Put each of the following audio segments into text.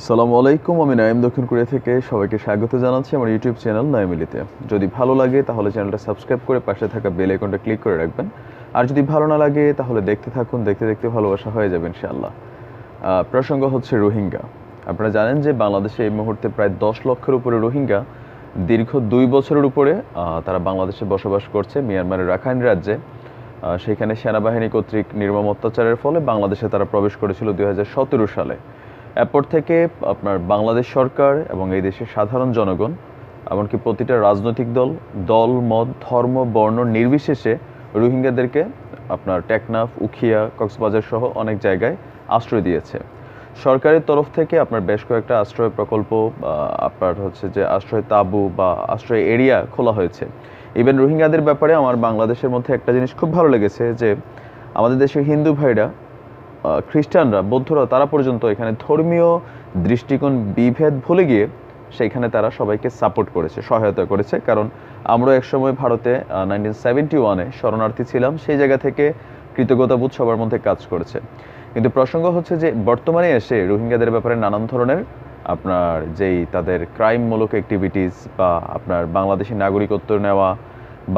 সালামু আলাইকুম, আমি নাইম দক্ষিণ কোরিয়া থেকে সবাইকে স্বাগত জানাচ্ছি আমার ইউটিউব চ্যানেল নাইমিলিতে। যদি ভালো লাগে, তাহলে চ্যানেলটা সাবস্ক্রাইব করে পাশে থাকা বেল আইকনটা ক্লিক করে রাখবেন। আর যদি ভালো না লাগে, তাহলে দেখতে থাকুন, দেখতে দেখতে ভালোবাসা হয়ে যাবে, ইনশাআল্লাহ। প্রসঙ্গ হচ্ছে রোহিঙ্গা। আপনারা জানেন যে বাংলাদেশে এই মুহূর্তে প্রায় দশ লক্ষের উপরে রোহিঙ্গা দীর্ঘ দুই বছরের উপরে তারা বাংলাদেশে বসবাস করছে, মিয়ানমারের রাখাইন রাজ্যে। সেখানে সেনাবাহিনী কর্তৃক নির্মম অত্যাচারের ফলে বাংলাদেশে তারা প্রবেশ করেছিল দুই হাজার সতেরো সালে। এরপর থেকে আপনার বাংলাদেশ সরকার এবং এই দেশের সাধারণ জনগণ, এমনকি প্রতিটা রাজনৈতিক দল দল, মত, ধর্ম, বর্ণ নির্বিশেষে রোহিঙ্গাদেরকে আপনার টেকনাফ, উখিয়া, কক্সবাজার সহ অনেক জায়গায় আশ্রয় দিয়েছে। সরকারের তরফ থেকে আপনার বেশ কয়েকটা আশ্রয় প্রকল্প আপনার হচ্ছে যে আশ্রয় তাঁবু বা আশ্রয় এরিয়া খোলা হয়েছে। ইভেন রোহিঙ্গাদের ব্যাপারে আমার বাংলাদেশের মধ্যে একটা জিনিস খুব ভালো লেগেছে যে আমাদের দেশের হিন্দু ভাইরা খ্রিস্টানরা, বৌদ্ধরা, তারা পর্যন্ত এখানে ধর্মীয় দৃষ্টিকোণ বিভেদ ভুলে গিয়ে সেইখানে তারা সবাইকে সাপোর্ট করেছে, সহায়তা করেছে। কারণ আমরা একসময় ভারতে নাইনটিন সেভেন্টি ওয়ানে শরণার্থী ছিলাম, সেই জায়গা থেকে কৃতজ্ঞতাবোধ সবার মধ্যে কাজ করেছে। কিন্তু প্রসঙ্গ হচ্ছে যে, বর্তমানে এসে রোহিঙ্গাদের ব্যাপারে নানান ধরনের আপনার যেই তাদের ক্রাইমমূলক অ্যাক্টিভিটিস বা আপনার বাংলাদেশি নাগরিকত্ব নেওয়া,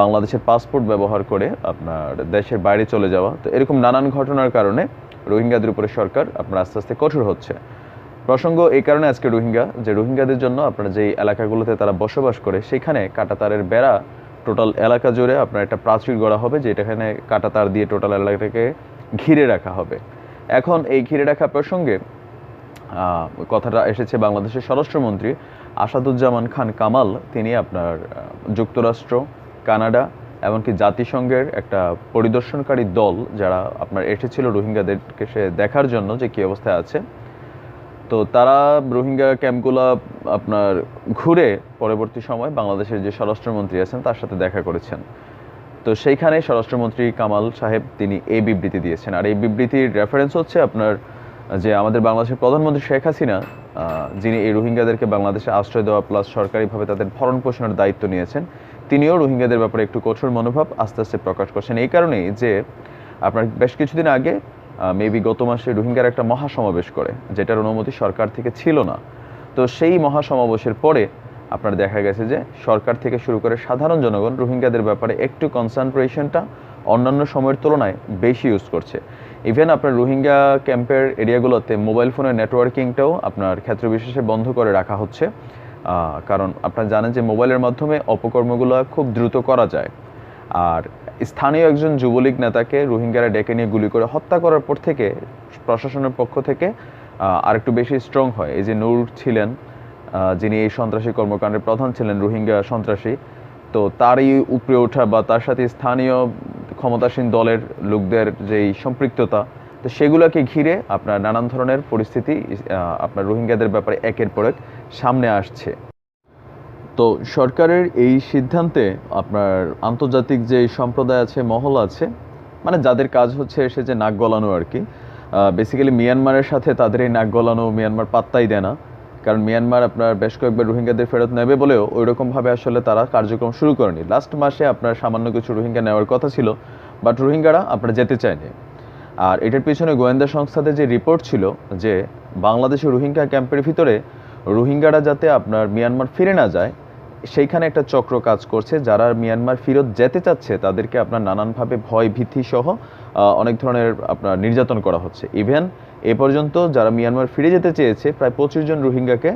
বাংলাদেশের পাসপোর্ট ব্যবহার করে আপনার দেশের বাইরে চলে যাওয়া, তো এরকম নানান ঘটনার কারণে রোহিঙ্গাদের উপরে সরকার আপনার আস্তে আস্তে কঠোর হচ্ছে। প্রসঙ্গ এই কারণে আজকে রোহিঙ্গা, যে রোহিঙ্গাদের জন্য আপনার যেই এলাকাগুলোতে তারা বসবাস করে, সেখানে কাটাতারের বেড়া টোটাল এলাকা জুড়ে আপনার একটা প্রাচীর গড়া হবে যেটা এখানে কাটাতার দিয়ে টোটাল এলাকাটাকে ঘিরে রাখা হবে। এখন এই ঘিরে রাখা প্রসঙ্গে কথাটা এসেছে বাংলাদেশের স্বরাষ্ট্রমন্ত্রী আসাদুজ্জামান খান কামাল। তিনি আপনার যুক্তরাষ্ট্র, কানাডা এমনকি জাতিসংঘের একটা পরিদর্শনকারী দল যারা আপনার এসেছিল রোহিঙ্গাদেরকে সে দেখার জন্য যে কী অবস্থায় আছে। তো তারা রোহিঙ্গা ক্যাম্পগুলো আপনার ঘুরে পরবর্তী সময় বাংলাদেশের যে স্বরাষ্ট্রমন্ত্রী আছেন তার সাথে দেখা করেছেন। তো সেইখানে স্বরাষ্ট্রমন্ত্রী কামাল সাহেব তিনি এই বিবৃতি দিয়েছেন। আর এই বিবৃতির রেফারেন্স হচ্ছে আপনার যে আমাদের বাংলাদেশের প্রধানমন্ত্রী শেখ হাসিনা যিনি এই রোহিঙ্গাদেরকে বাংলাদেশে আশ্রয় দেওয়া প্লাস সরকারিভাবে তাদের ভরণ পোষণের দায়িত্ব নিয়েছেন, তিনিও রোহিঙ্গাদের ব্যাপারে একটু কঠোর মনোভাব আস্তে আস্তে প্রকাশ করছেন। এই কারণেই যে আপনার বেশ কিছুদিন আগে মেবি গত মাসে রোহিঙ্গার একটা মহাসমাবেশ করে, যেটার অনুমতি সরকার থেকে ছিল না। তো সেই মহাসমাবেশের পরে আপনার দেখা গেছে যে সরকার থেকে শুরু করে সাধারণ জনগণ রোহিঙ্গাদের ব্যাপারে একটু কনসেন্ট্রেশনটা অন্যান্য সময়ের তুলনায় বেশি ইউজ করছে। ইভেন আপনার রোহিঙ্গা ক্যাম্পের এরিয়াগুলোতে মোবাইল ফোনের নেটওয়ার্কিংটাও আপনার ক্ষেত্র বিশেষে বন্ধ করে রাখা হচ্ছে। কারণ আপনারা জানেন যে মোবাইলের মাধ্যমে অপকর্মগুলো খুব দ্রুত করা যায়। আর স্থানীয় একজন যুবলীগ নেতাকে রোহিঙ্গারা ডেকে নিয়ে গুলি করে হত্যা করার পর থেকে প্রশাসনের পক্ষ থেকে আরেকটু বেশি স্ট্রং হয়। এই যে নূর ছিলেন যিনি এই সন্ত্রাসী কর্মকাণ্ডের প্রধান ছিলেন, রোহিঙ্গা সন্ত্রাসী, তো তারই উপরে ওঠা বা তার সাথে স্থানীয় ক্ষমতাসীন দলের লোকদের যেই সম্পৃক্ততা, তো সেগুলোকে ঘিরে আপনার নানান ধরনের পরিস্থিতি আপনার রোহিঙ্গাদের ব্যাপারে একের পর এক সামনে আসছে। তো সরকারের এই সিদ্ধান্তে আপনার আন্তর্জাতিক যে সম্প্রদায় আছে, মহল আছে মানে যাদের কাজ হচ্ছে এসে যে নাক গলানো আর কি বেসিক্যালি মিয়ানমারের সাথে তাদের এই নাক গলানো মিয়ানমার পাত্তাই দেয় না। কারণ মিয়ানমার আপনার বেশ কয়েকবার রোহিঙ্গাদের ফেরত নেবে বলেও ওই রকমভাবে আসলে তারা কার্যক্রম শুরু করেনি। লাস্ট মাসে আপনার সামান্য কিছু রোহিঙ্গা নেওয়ার কথা ছিল বাট রোহিঙ্গারা আপনার যেতে চায়নি। আর এটার পিছনে গোয়েন্দা সংস্থাদের যে রিপোর্ট ছিল যে বাংলাদেশের রোহিঙ্গা ক্যাম্পের ভিতরে রোহিঙ্গারা যাতে আপনার মিয়ানমার ফিরে না যায়, সেইখানে একটা চক্র কাজ করছে। যারা মিয়ানমার ফেরত যেতে চাচ্ছে, তাদেরকে আপনার নানানভাবে ভয়, ভীতি সহ অনেক ধরনের আপনার নির্যাতন করা হচ্ছে। ইভেন এ পর্যন্ত যারা মিয়ানমার ফিরে যেতে চেয়েছে, প্রায় পঁচিশ জন রোহিঙ্গাকে,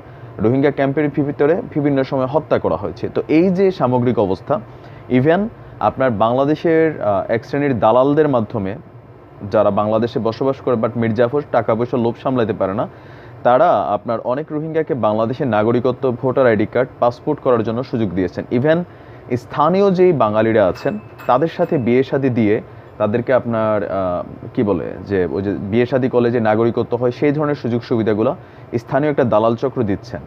রোহিঙ্গা ক্যাম্পের ভিতরে বিভিন্ন সময় হত্যা করা হয়েছে। তো এই যে সামগ্রিক অবস্থা ইভেন আপনার বাংলাদেশের এক শ্রেণির দালালদের মাধ্যমে যারা বাংলাদেশে বসবাস করে বাট মির্জাফর টাকা পয়সা লোভ সামলাতে পারে না, তারা আপনার অনেক রোহিঙ্গাকে বাংলাদেশের নাগরিকত্ব, ভোটার আইডি কার্ড, পাসপোর্ট করার জন্য সুযোগ দিয়েছেন। ইভেন স্থানীয় যেই বাঙালিরা আছেন, তাদের সাথে বিয়ে শাদী দিয়ে তাদেরকে আপনার কি বলে, যে ওই যে বিয়ে শাদী কলেজে নাগরিকত্ব হয়, সেই ধরনের সুযোগ সুবিধাগুলো স্থানীয় একটা দালাল চক্র দিচ্ছেন।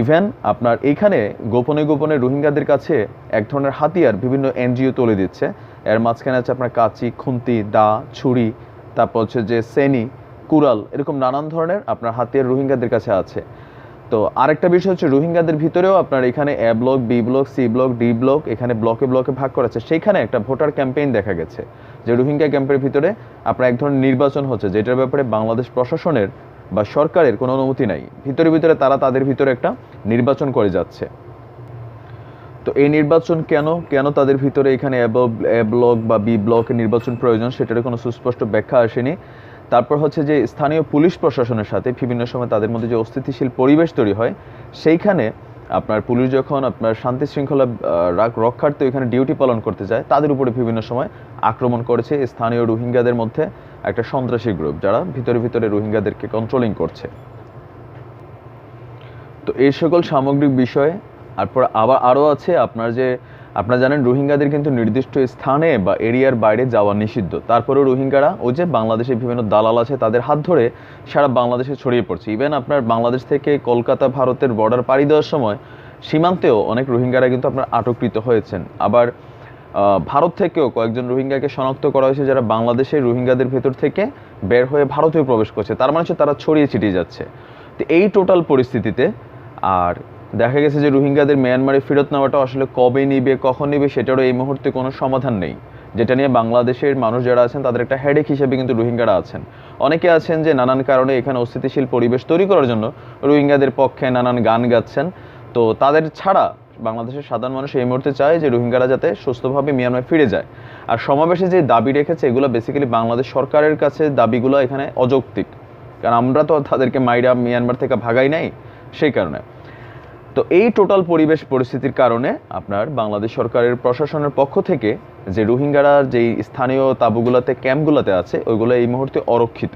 ইভেন আপনার এইখানে গোপনে গোপনে রোহিঙ্গাদের কাছে এক ধরনের হাতিয়ার বিভিন্ন এনজিও তুলে দিচ্ছে। এর মাঝখানে আছে আপনার কাঁচি, খুন্তি, দা, ছুরি, তারপর হচ্ছে যে সেনি, কুড়াল, এরকম নানান ধরনের আপনার হাতিয়ার রোহিঙ্গাদের কাছে আছে। তো আরেকটা বিষয় হচ্ছে রোহিঙ্গাদের ভিতরেও আপনার এখানে A block B block C block D block এখানে ব্লকে ব্লকে ভাগ করা আছে। সেইখানে একটা ভোটার ক্যাম্পেইন দেখা গেছে যে রোহিঙ্গা ক্যাম্পের ভিতরে আপনার এক ধরনের নির্বাচন হচ্ছে, যেটার ব্যাপারে বাংলাদেশ প্রশাসনের বা সরকারের কোনো অনুমতি নাই। ভিতরে ভিতরে তারা তাদের ভিতরে একটা নির্বাচন করে যাচ্ছে। তো এই নির্বাচন কেন কেন তাদের ভিতরে এখানে এ ব্লক বা বি ব্লক নির্বাচন প্রয়োজন সেটার কোনো সুস্পষ্ট ব্যাখ্যা আসেনি। তারপর হচ্ছে যে স্থানীয় পুলিশ প্রশাসনের সাথে বিভিন্ন সময় তাদের মধ্যে যে অস্থিতিশীল পরিবেশ তৈরি হয়, সেইখানে আপনার পুলিশ যখন আপনার শান্তি শৃঙ্খলা রক্ষার্থে এখানে ডিউটি পালন করতে যায়, তাদের উপরে বিভিন্ন সময় আক্রমণ করেছে স্থানীয় রোহিঙ্গাদের মধ্যে একটা সন্ত্রাসী গ্রুপ যারা ভিতরে ভিতরে রোহিঙ্গাদেরকে কন্ট্রোলিং করছে। তো এই সকল সামগ্রিক বিষয়ে, তারপর আবার আরও আছে আপনার যে আপনারা জানেন, রোহিঙ্গাদের কিন্তু নির্দিষ্ট স্থানে বা এরিয়ার বাইরে যাওয়া নিষিদ্ধ। তারপরেও রোহিঙ্গারা ওই যে বাংলাদেশের বিভিন্ন দালাল আছে, তাদের হাত ধরে সারা বাংলাদেশে ছড়িয়ে পড়ছে। ইভেন আপনার বাংলাদেশ থেকে কলকাতা, ভারতের বর্ডার পাড়ি দেওয়ার সময় সীমান্তেও অনেক রোহিঙ্গারা কিন্তু আপনার আটককৃত হয়েছেন। আবার ভারত থেকেও কয়েকজন রোহিঙ্গাকে শনাক্ত করা হয়েছে যারা বাংলাদেশের রোহিঙ্গাদের ভেতর থেকে বের হয়ে ভারতেও প্রবেশ করছে। তার মানে হচ্ছে তারা ছড়িয়ে ছিটিয়ে যাচ্ছে। তো এই টোটাল পরিস্থিতিতে আর দেখা গেছে যে রোহিঙ্গাদের মিয়ানমারে ফেরত নেওয়াটা আসলে কবে নিবে, কখন নিবে, সেটারও এই মুহূর্তে কোনো সমাধান নেই। যেটা নিয়ে বাংলাদেশের মানুষ যারা আছেন, তাদের একটা হেডেক হিসেবে কিন্তু রোহিঙ্গারা আছেন। অনেকে আছেন যে নানান কারণে এখানে অস্থিতিশীল পরিবেশ তৈরি করার জন্য রোহিঙ্গাদের পক্ষে নানান গান গাচ্ছেন। তো তাদের ছাড়া বাংলাদেশের সাধারণ মানুষ এই মুহূর্তে চায় যে রোহিঙ্গারা যাতে সুস্থভাবে মিয়ানমার ফিরে যায়। আর সমাবেশে যে দাবি রেখেছে, এগুলো বেসিক্যালি বাংলাদেশ সরকারের কাছে দাবিগুলো এখানে অযৌক্তিক। কারণ আমরা তো তাদেরকে মাইরা মিয়ানমার থেকে ভাগাই নাই, সেই কারণে। তো এই টোটাল পরিবেশ পরিস্থিতির কারণে আপনার বাংলাদেশ সরকারের প্রশাসনের পক্ষ থেকে যে রোহিঙ্গারা যেই স্থানীয় তাঁবুগুলোতে, ক্যাম্পগুলোতে আছে, ওইগুলো এই মুহূর্তে অরক্ষিত।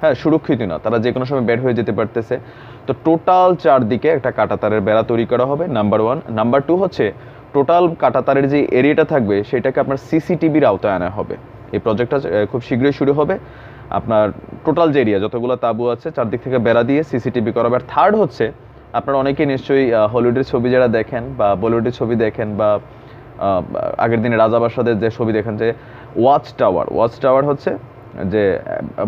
হ্যাঁ সুরক্ষিত না, তারা যে কোনো সময় বের হয়ে যেতে পারতেছে। তো টোটাল চারদিকে একটা কাটাতারের বেড়া তৈরি করা হবে, নাম্বার ওয়ান। নাম্বার টু হচ্ছে, টোটাল কাটাতারের যে এরিয়াটা থাকবে, সেটাকে আপনার সিসিটিভির আওতায় আনা হবে। এই প্রজেক্টটা খুব শীঘ্রই শুরু হবে। আপনার টোটাল যে এরিয়া, যতগুলো তাঁবু আছে, চারদিক থেকে বেড়া দিয়ে সিসিটিভি করা হবে আর থার্ড হচ্ছে আপনারা অনেকেই নিশ্চয়ই হলিউডের ছবি যারা দেখেন বা বলিউডের ছবি দেখেন বা আগের দিনে রাজা বাসাদের যে ছবি দেখেন যে ওয়াচ টাওয়ার ওয়াচ টাওয়ার হচ্ছে যে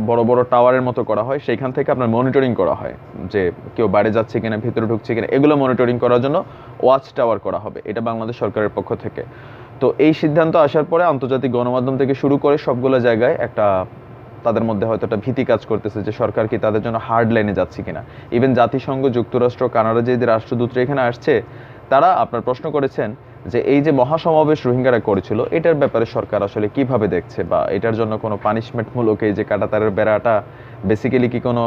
বড় বড় টাওয়ারের মতো করা হয়, সেইখান থেকে আপনার মনিটরিং করা হয় যে কেউ বাইরে যাচ্ছে কিনা, ভিতরে ঢুকছে কিনা, এগুলো মনিটরিং করার জন্য ওয়াচ টাওয়ার করা হবে, এটা বাংলাদেশ সরকারের পক্ষ থেকে। তো এই সিদ্ধান্ত আসার পরে আন্তর্জাতিক গণমাধ্যম থেকে শুরু করে সবগুলো জায়গায় একটা তাদের মধ্যে হয়তো একটা ভীতি কাজ করতেছে যে সরকার কি তাদের জন্য হার্ড লাইনে যাচ্ছে কিনা। ইভেন জাতিসংঘ, যুক্তরাষ্ট্র, কানাডা যে রাষ্ট্রদূতরা এখানে আসছে, তারা আপনার প্রশ্ন করেছেন যে এই যে মহাসমাবেশ রোহিঙ্গারা করেছিল, এটার ব্যাপারে সরকার আসলে কীভাবে দেখছে? বা এটার জন্য কোনো পানিশমেন্টমূলক এই যে কাটাতারের বেড়াটা বেসিক্যালি কি কোনো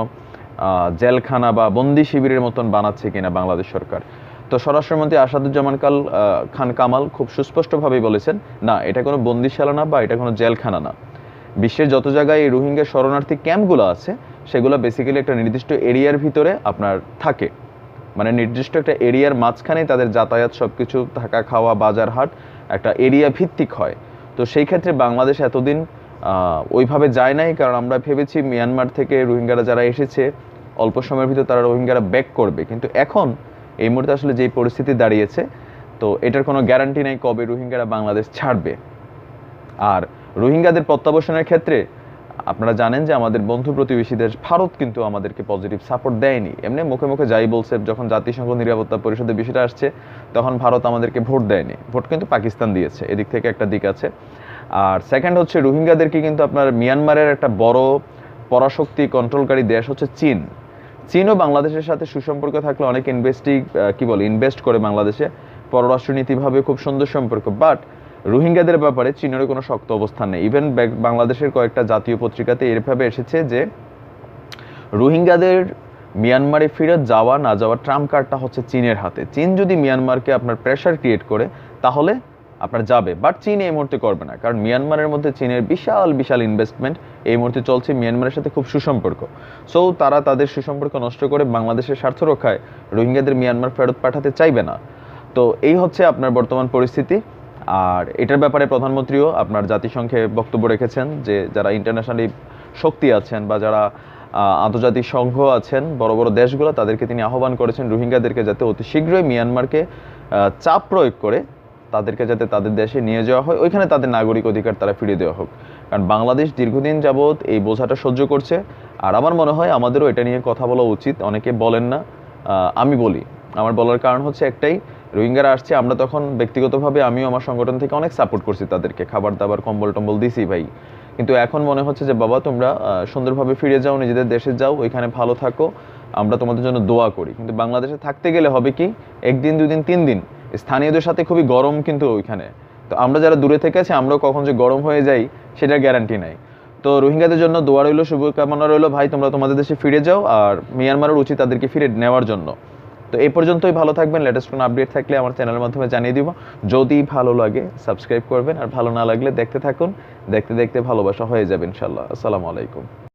জেলখানা বা বন্দি শিবিরের মতন বানাচ্ছে কিনা বাংলাদেশ সরকার? তো স্বরাষ্ট্রমন্ত্রী আসাদুজ্জামান কাল খান কামাল খুব সুস্পষ্টভাবেই বলেছেন, না, এটা কোনো বন্দিশালা না বা এটা কোনো জেলখানা না। বিশ্বের যত জায়গায় এই রোহিঙ্গা শরণার্থী ক্যাম্পগুলো আছে, সেগুলো বেসিক্যালি একটা নির্দিষ্ট এরিয়ার ভিতরে আপনার থাকে। মানে নির্দিষ্ট একটা এরিয়ার মাঝখানে তাদের যাতায়াত সব কিছু থাকা, খাওয়া, বাজার, হাট একটা এরিয়া ভিত্তিক হয়। তো সেই ক্ষেত্রে বাংলাদেশ এতদিন ওইভাবে যায় নাই, কারণ আমরা ভেবেছি মিয়ানমার থেকে রোহিঙ্গারা যারা এসেছে, অল্প সময়ের ভিতর তারা রোহিঙ্গারা ব্যাক করবে। কিন্তু এখন এই মুহূর্তে আসলে যেই পরিস্থিতি দাঁড়িয়েছে, তো এটার কোনো গ্যারান্টি নেই কবে রোহিঙ্গারা বাংলাদেশ ছাড়বে। আর রোহিঙ্গাদের প্রত্যাবাসনের ক্ষেত্রে আপনারা জানেন যে আমাদের বন্ধু প্রতিবেশী দেশ ভারত কিন্তু আমাদেরকে পজিটিভ সাপোর্ট দেয়নি। এমনি মুখে মুখে যাই বলছে, যখন জাতিসংঘ নিরাপত্তা পরিষদের বিষয়টা আসছে, তখন ভারত আমাদেরকে ভোট দেয়নি। ভোট কিন্তু পাকিস্তান দিয়েছে, এদিক থেকে একটা দিক আছে। আর সেকেন্ড হচ্ছে রোহিঙ্গাদেরকে কিন্তু আপনার মিয়ানমারের একটা বড় পরাশক্তি কন্ট্রোলকারী দেশ হচ্ছে চীন। চীনও বাংলাদেশের সাথে সুসম্পর্ক থাকলে অনেক ইনভেস্টিং কি বলে ইনভেস্ট করে বাংলাদেশে। পররাষ্ট্রনীতিভাবে খুব সুন্দর সম্পর্ক বাট রোহিঙ্গাদের ব্যাপারে চীনের কোনো শক্ত অবস্থান নেই। ইভেন বাংলাদেশের কয়েকটা জাতীয় পত্রিকাতে এরভাবে এসেছে যে, রোহিঙ্গাদের মিয়ানমারে ফেরত যাওয়া না যাওয়া ট্রাম্প কার্ডটা হচ্ছে চীনের হাতে। চীন যদি মিয়ানমারকে আপনার প্রেশার ক্রিয়েট করে, তাহলে আপনার যাবে। বাট চীন এই মুহূর্তে করবে না। কারণ মিয়ানমারের মধ্যে চীনের বিশাল বিশাল ইনভেস্টমেন্ট এই মুহূর্তে চলছে মিয়ানমারের সাথে খুব সুসম্পর্ক। সো তারা তাদের সুসম্পর্ক নষ্ট করে বাংলাদেশের স্বার্থ রক্ষায় রোহিঙ্গাদের মিয়ানমার ফেরত পাঠাতে চাইবে না। তো এই হচ্ছে আপনার বর্তমান পরিস্থিতি। আর এটার ব্যাপারে প্রধানমন্ত্রীও আপনার জাতিসংঘে বক্তব্য রেখেছেন যে যারা ইন্টারন্যাশনালি শক্তি আছেন বা যারা আন্তর্জাতিক সংঘ আছেন, বড় বড় দেশগুলো, তাদেরকে তিনি আহ্বান করেছেন রোহিঙ্গাদেরকে যাতে অতি শীঘ্রই মিয়ানমারকে চাপ প্রয়োগ করে তাদেরকে যাতে তাদের দেশে নিয়ে যাওয়া হয়। ওইখানে তাদের নাগরিক অধিকার তারা ফিরিয়ে দেওয়া হোক। কারণ বাংলাদেশ দীর্ঘদিন যাবৎ এই বোঝাটা সহ্য করছে। আর আমার মনে হয় আমাদেরও এটা নিয়ে কথা বলা উচিত। অনেকে বলেন না আমি বলি। আমার বলার কারণ হচ্ছে একটাই রোহিঙ্গারা আসছে, আমরা তখন ব্যক্তিগতভাবে আমিও আমার সংগঠন থেকে অনেক সাপোর্ট করছি তাদেরকে। খাবার দাবার, কম্বল টম্বল দিছি ভাই। কিন্তু এখন মনে হচ্ছে যে, বাবা, তোমরা সুন্দরভাবে ফিরে যাও, নিজেদের দেশে যাও, ওইখানে ভালো থাকো। আমরা তোমাদের জন্য দোয়া করি। কিন্তু বাংলাদেশে থাকতে গেলে হবে কি? একদিন, দুদিন, তিন দিন। স্থানীয়দের সাথে খুবই গরম কিন্তু ওইখানে। তো আমরা যারা দূরে থেকে আছি, আমরাও কখন যে গরম হয়ে যাই, সেটার গ্যারান্টি নাই। তো রোহিঙ্গাদের জন্য দোয়া রইল, শুভকামনা রইল, ভাই, তোমরা তোমাদের দেশে ফিরে যাও, আর মিয়ানমারের উচিত তাদেরকে ফিরে নেওয়ার জন্য। তো এই পর্যন্তই ভালো থাকবেন লেটেস্ট কোনো আপডেট থাকলে আমার চ্যানেলের মাধ্যমে জানিয়ে দিব। যদি ভালো লাগে সাবস্ক্রাইব করবেন আর ভালো না লাগলে দেখতে থাকুন, দেখতে দেখতে ভালোবাসা হয়ে যাবে ইনশাল্লাহ আসসালামু আলাইকুম।